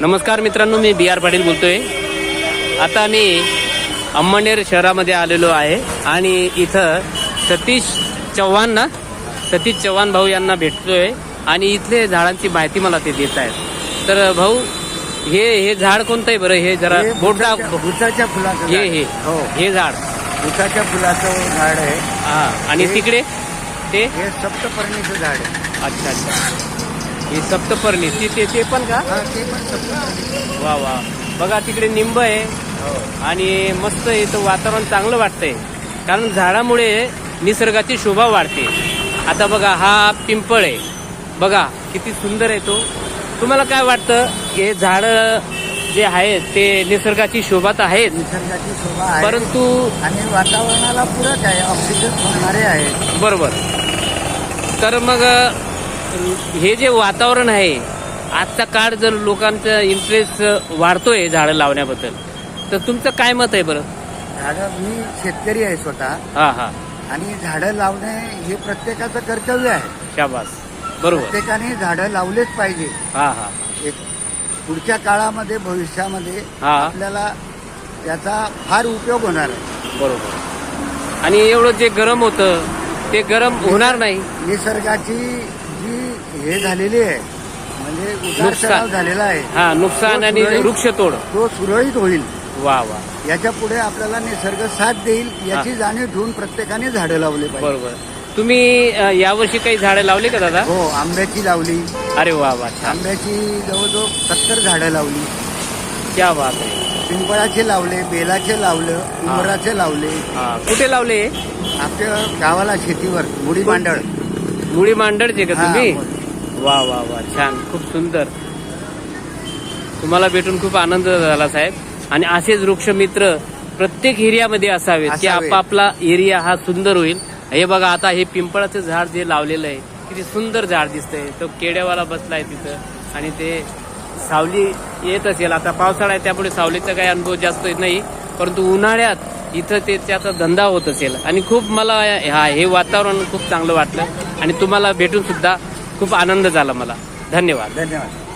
नमस्कार मित्रांनो मी बी आर पाटील बोलतोय. आता मी अंमळनेर शहरामध्ये आलेलो आहे आणि इथं सतीश चव्हाण ना सतीश चव्हाण भाऊ यांना भेटतोय आणि इथले झाडांची माहिती मला ते देत आहेत. तर भाऊ हे हे झाड कोणतं आहे बरं? हे जरा बुचाच्या- बुचाच्या फुलाचं हे. हे. हो. हे झाड. बुचाच्या फुलाचं झाड आहे. हा. आणि तिकडे ते? हे सप्तपर्णीचं झाड आहे. अच्छा अच्छा. हे सप्तपर्णी ते ते- ते पण का? हा ते पण सप्तपर्णी. वा वा. बघा तिकडे निंब आहे. हो. आणि मस्त इथं वातावरण चांगलं वाटतंय. कारण झाडामुळे निसर्गाची शोभा वाढते. आता बघा हा पिंपळ आहे. बघा किती सुंदर आहे तो. तुम्हाला काय वाटतं? हे झाड जे आहेत ते निसर्गाची शोभात आहेत. निसर्गाची शोभा आहे. परंतु आणि वातावरणाला पूरक आहे. ऑक्सिजन सोडणारे आहे बरोबर. तर मग हे जे वातावरण आहे आजचा काळ जर लोकांचा इंटरेस्ट वाढतोय झाडं लावण्याबद्दल तर तुमचं काय मत आहे बरं? झाडं मी शेतकरी आहे स्वतः. हा हा. आणि झाडं लावणे हे प्रत्येकाचं कर्तव्य आहे. शाबास. बरोबर. प्रत्येकाने झाडं लावलेच पाहिजे. हा हा. एक पुढच्या काळामध्ये भविष्यामध्ये हा. आपल्याला त्याचा फार उपयोग होणार आहे. बरोबर. आणि एवढं जे गरम होतं ते गरम होणार नाही? निसर्गाची जी हे झालेली आहे. म्हणजे उतार नुकसान. झालेला आहे. हा नुकसान आणि सुरळीत- वृक्षतोड. तो सुरळीत होईल. वा वा. याच्यापुढे आपल्याला निसर्ग साथ देईल याची जाणीव ठेवून प्रत्येकाने झाडं लावले पाहिजे. बरोबर. तुम्ही अ, यावर्षी काही झाडं लावली का दादा? हो आंब्याची लावली. अरे वा वा छान. आंब्याची जवळजवळ सत्तर झाडं लावली. क्या बात आहे. पिंपळाचे लावले बेलाचे लावलं उमराचे लावले. हा. कुठे लावले आपल्या गावाला शेतीवर मुडी मांडळ. मुळी मांडळचे का तुम्ही. वा वा वा छान. खूप सुंदर. तुम्हाला भेटून खूप आनंद झाला साहेब. आणि असेच वृक्षमित्र प्रत्येक एरियामध्ये असावेत की. आपापला एरिया हा सुंदर होईल. हे बघा आता हे पिंपळाचं झाड जे लावलेलं आहे किती सुंदर झाड दिसतंय. तो केड्यावाला बसलाय तिथं. आणि ते सावली येत असेल. आता पावसाळा आहे त्यामुळे सावलीचा काही अनुभव जास्त येत नाही. परंतु उन्हाळ्यात इथं ते त्याचा धंदा होत असेल. आणि खूप मला हा हे वातावरण खूप चांगलं वाटलं. आणि तुम्हाला भेटून सुद्धा खूप आनंद झाला मला. धन्यवाद. धन्यवाद.